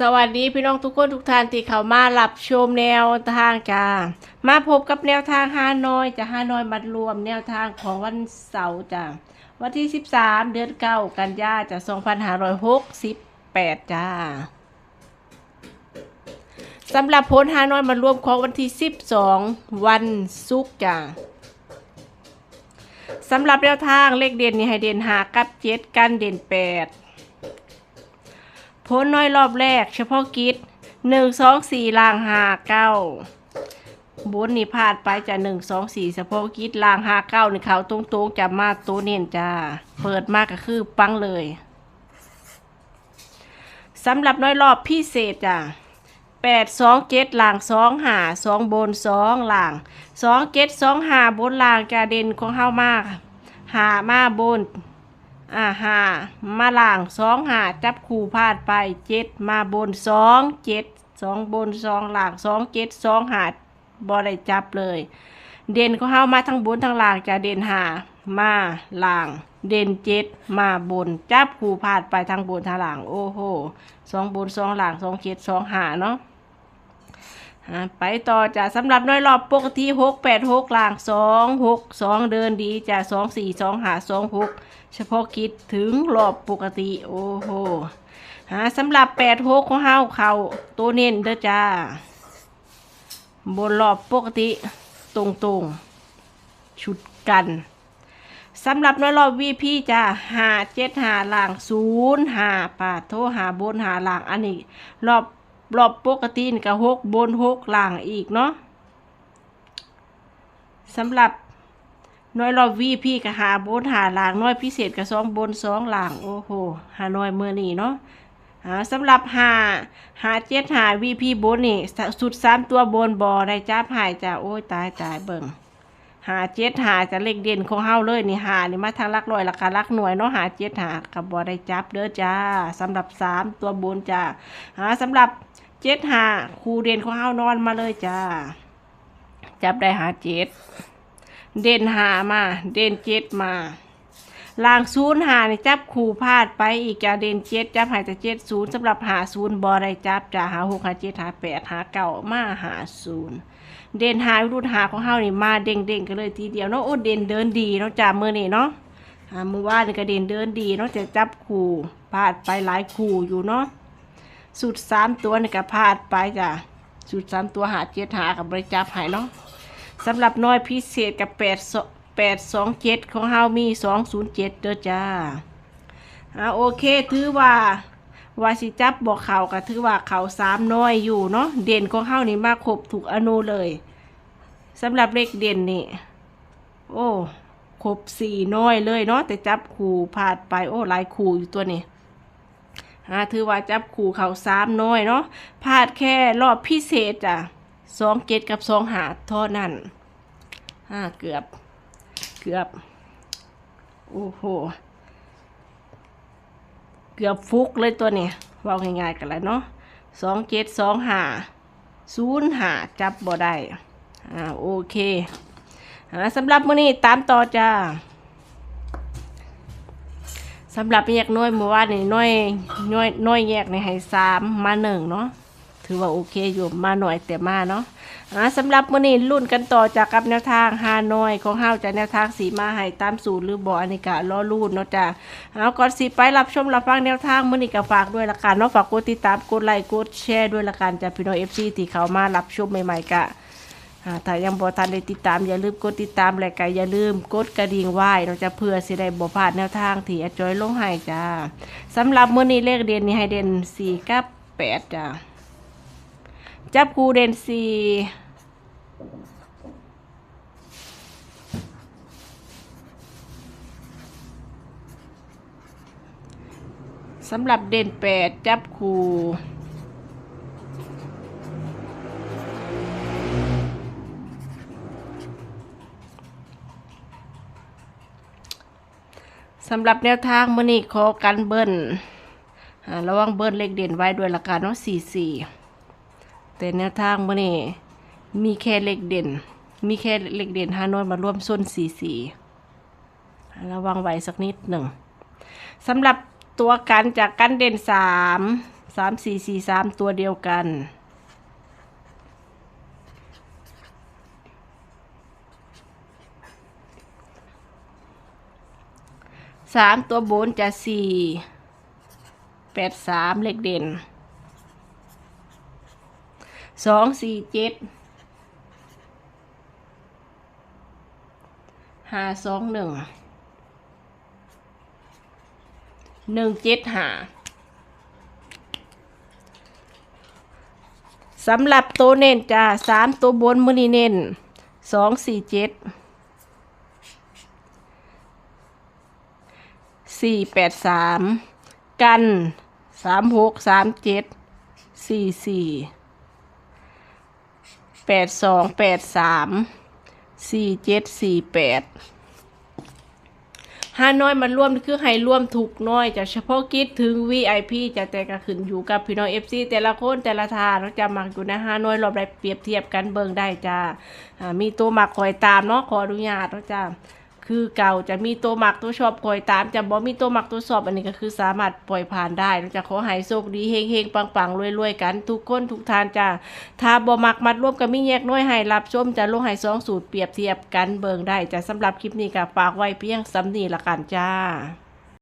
สวัสดีพี่น้องทุกคนทุกท่านที่เข้ามารับชมแนวทางจ้ามาพบกับแนวทางฮานอยจะฮานอยมัดรวมแนวทางของวันเสาร์จ้าวันที่ 13 เดือนเก้ากันยาจะ2568 จ้าสำหรับผลฮานอยมัดรวมของวันที่ 12 วันศุกร์จ้าสำหรับแนวทางเลขเด่นนี่ให้เด่นหากับเจ็ดกันเด่นแปด พ้นน้อยรอบแรก เฉพาะกิจหนึ่งสองสี่ลางหาเก้าบนนี่พลาดไปจะหนึ่งสองสี่เฉพาะกิจลางหาเก้านี่เขาตรงตรงๆจะมาตัวเน้นจ้าเปิดมากก็คือปังเลยสำหรับน้อยรอบพิเศษจ้าแปดสองเจ็ดลางสองหาสองบนสองลางสองเจ็ดสองหาบนลางจะเด่นของเฮามากหามาบน อ่าหามาล่างสองหาจับคู่พาดไปเจ็ดมาบนสองเจ็ดสองบนสองล่างสองเจ็ดสองหาบ่ได้จับเลย เด่นของเฮามาทั้งบนทั้งล่างจะเด่นหามาล่างเด่นเจ็ดมาบนจับคู่พาดไปทั้งบนทั้งล่างโอ้โหสองบนสองล่างสองเจ็ดสองหาเนาะ ไปต่อจ้ะสำหรับน้อยรอบปกติหกแปดหกล่างสองหกสองเดินดีจ้ะสองสี่สองหาสองหกเฉพาะกิจถึงรอบปกติ โอ้โหหาสำหรับแปดหกของเฮาเขาตัวเน้นเด้อจ้า บนรอบปกติตรงตรงชุดกันสำหรับน้อยรอบวีพี่จ้าหาเจ็ดหาล่างศูนย์หาปาโทหาบนหาล่างอันนี้รอบ รอบปกตินี่ก็หกบนหกล่างอีกเนาะสำหรับน้อยรอบวีพี่ก็หาบนหาล่างน้อยพิเศษก็สองบนสองล่างโอ้โหหาน้อยเมื่อนี้เนาะสำหรับหาหาเจ็ดหาวีพีบนนี่สสุดสามตัวบนบอได้จ้าหายจ้าโอ้ยตายตายเบิ่งหาเจ็ดหาจะเลขเด่นของเฮาเลยนี่หานี่มาทางลักลอยราคาลักหน่วยเนาะหาเจ็ดหากับบอได้จับเด้อจ้าสำหรับสามตัวบนจ้าหาสำหรับ เจ็ดหาครูเด่นของเฮานอนมาเลยจ้า จับได้หาเจ็ด เด่นหามา เด่นเจ็ดมาลางศูนย์หานี่จับครูพลาดไปอีกจะเด่นเจ็ดจับหายแต่เจ็ดศูนย์สำหรับหาศูนย์บอได้จับจะหาหกหาเจ็ดหาแปดหาเก้ามาหาศูนย์เด่นหารุธหาของเฮานี่มาเด้งเด้งกันเลยทีเดียวเนาะโอ้เด่นเดินดีเนาะจ้ามือนี่เนาะมือว่านี่ก็เด่นเดินดีเนาะจะจับครูพลาดไปหลายครูอยู่เนาะ สูตรสามตัวนี่ก็พลาดไปจ้ะสูตรสามตัวหาเจ็ดหากับบริจาคหายเนาะสำหรับน้อยพิเศษกับแปดแปดสองเจ็ดของเฮามีสองศูนย์เจ็ดเด้อจ้าอ่าโอเคถือว่าว่าสิจับบอกเขาก็ถือว่าเขาสามน้อยอยู่เนาะเด่นของเฮานี่มากครบถูกอนุเลยสำหรับเลขเด่นนี่โอ้ครบสี่น้อยเลยเนาะแต่จับขู่พลาดไปโอ้หลายขู่อยู่ตัวนี้ อ่าถือว่าจับขู่เขาสามน้อยเนาะพลาดแค่รอบพิเศษจ้ะสองเกตกับสองหาเท่านั้นอ่าเกือบ เกือบ โอ้โห เกือบฟุกเลยตัวนี้เว่าง่ายๆกันแล้วเนาะสองเจ็ดสองหาศูนย์หาจับบ่ได้ อ่าโอเค อ่าสำหรับมื้อนี้ตามต่อจ้า สำหรับแยกน้อยเมื่อวานนี่น้อยน้อยน้อยแยกในให้สามมาหนึ่งเนาะถือว่าโอเคอยู่มาหน่อยแต่มาเนาะอ่าสำหรับมื้อนี้รุ่นกันต่อจากกับแนวทางฮานอยของเฮาจากแนวทางสีมาให้ตามสูตรหรือบ่อันนี้กะล้อรุ่นเนาะจ้ะเอาก่อนสิไปรับชมรับฟังแนวทางมื้อนี้ก็ฝากด้วยละกันเนาะฝากกดติดตามกดไลค์กดแชร์ด้วยละกันจ้ะพี่น้อง FC ที่เขามารับชมใหม่ๆก ถ้ายังบ่ทันได้ติดตามอย่าลืมกดติดตามและก็อย่าลืมกดกระดิ่งไว้เราจะเพื่อสิได้บ่พลาดแนวทางที่อาจอยลงให้จ้าสำหรับมื้อนี้เลขเด่นนี่ให้เด่น4กับ8จ้าจับคู่เด่น4สำหรับเด่น8จับคู่ สำหรับแนวทางมือนี้ขอกันเบิ้ลระวังเบิ้ลเลขเด่นไว้ด้วยละกันเนาะสี่สี่แต่แนวทางมือนี้มีแค่เลขเด่น มีแค่เลขเด่นฮานอยมาร่วมส้นสี่สี่ระวังไว้สักนิดหนึ่งสำหรับตัวกันจากกันเด่นสามสามสี่สี่สามตัวเดียวกัน สามตัวบนจะสี่แปดสามเลขเด่นสองสี่เจ็ดห้าสองหนึ่งหนึ่งเจ็ดห้าสำหรับตัวเน้นจ้าสามตัวบนมือนีเน้นสองสี่เจ็ด สี่แปดสามกันสามหกสามเจ็ดสี่สี่แปดสองแปดสามสี่เจ็ดสี่แปดห้าน้อยมันร่วมคือให้ร่วมถูกน้อยจะเฉพาะกิจถึง VIP จะแต่ก็ขึ้นอยู่กับพี่น้อง FC แต่ละคนแต่ละทานเนาจะมักอยู่ในห้าน้อยรอบได้เปรียบเทียบกันเบิ่งได้จ้ามีตัวมักคอยตามเนาะขออนุญาตเนาะจ้า คือเก่าจะมีตัวหมักตัวชอบคอยตามจะบ่มีตัวหมักตัวสอบอันนี้ก็คือสามารถปล่อยผ่านได้เราจะขอให้โชคดีเฮงเฮงปังปังรวยรวยๆกัน ทุกคนทุกทานจ้าถ้าบ่มักมัดร่วมกับมีแยกน้อยให้รับชมจะลงให้สองสูตรเปรียบเทียบกันเบิงได้จะสำหรับคลิปนี้ก็ฝากไว้เพียงสำนีละกันจ้า